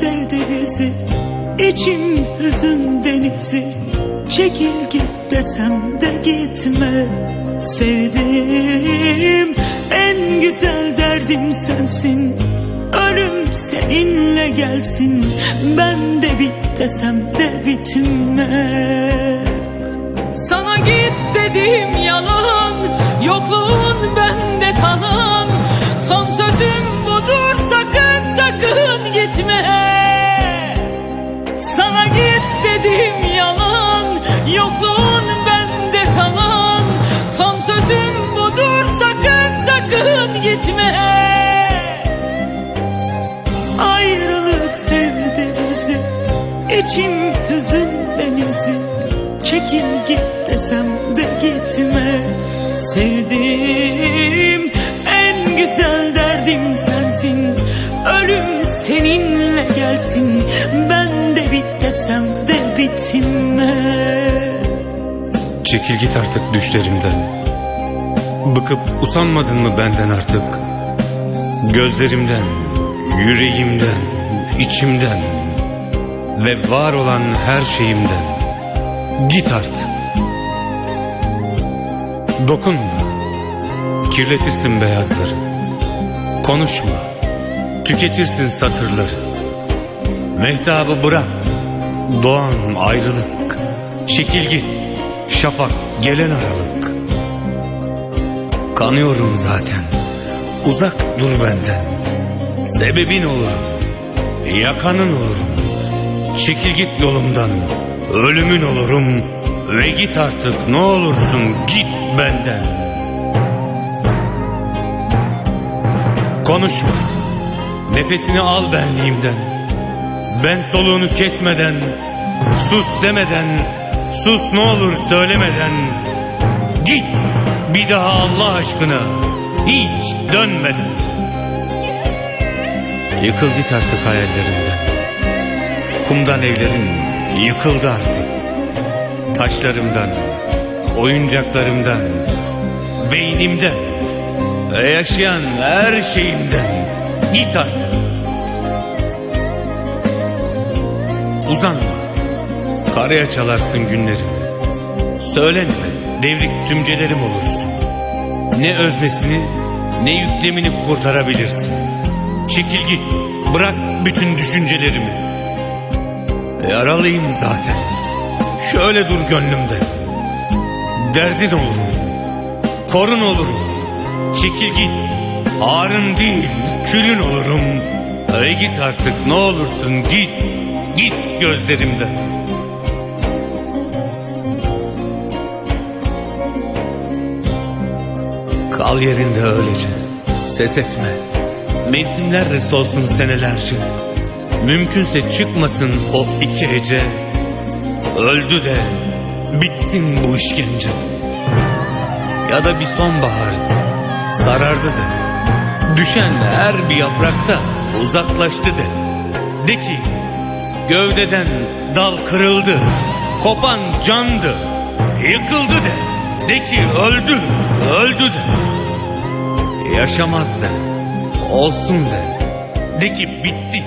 sevdenizi İçim hüzün denizi. Çekil git desem de gitme Sevdim. En güzel derdim sensin Ölüm seninle gelsin. Ben de bit desem de bitme. Sana git dediğim yalan Yokluğum Yokluğun bende kalan Son sözüm budur. Sakın sakın gitme. Ayrılık sevdi bizi İçim hüzün denizi. Çekil git desem de gitme. Sevdiğim en güzel derdim sensin. Ölüm seninle gelsin. Ben Çekil git artık düşlerimden. Bıkıp usanmadın mı benden artık? Gözlerimden, yüreğimden, içimden ve var olan her şeyimden. Git artık. Dokunma. Kirletirsin beyazları. Konuşma. Tüketirsin satırları. Mehtabı bırak. Doğan ayrılık. Çekil git. Şafak gelen aralık. Kanıyorum zaten. Uzak dur benden. Sebebin olurum. Yakanın olurum. Çekil git yolumdan. Ölümün olurum. Ve git artık ne olursun git benden. Konuşma. Nefesini al benliğimden. Ben soluğunu kesmeden, sus demeden, sus ne olur söylemeden. Git bir daha Allah aşkına hiç dönmeden. Yıkıl git artık hayallerimden. Kumdan evlerim yıkıldı artık. Taşlarımdan, oyuncaklarımdan, beynimden, yaşayan her şeyimden. Git artık. Uzanma. Karaya çalarsın günlerimi. Söylenme. Devrik tümcelerim olursun. Ne öznesini ne yüklemini kurtarabilirsin. Çekil git. Bırak bütün düşüncelerimi. Yaralıyım zaten. Şöyle dur gönlümde. Derdin olurum. Korun olurum. Çekil git. Ağrın değil, külün olurum. Ay git artık ne olursun git. Git gözlerimden. Kal yerinde öylece. Ses etme. Mevsimler solsun senelerce. Mümkünse çıkmasın o iki hece. Öldü de bitsin bu işkence. Ya da bir sonbahardı. Sarardı da. Düşen her bir yaprakta uzaklaştı de. De ki gövdeden dal kırıldı. Kopan candı. Yıkıldı de. De ki öldü. Öldü de. Yaşamaz de. Olsun de. De ki bitti.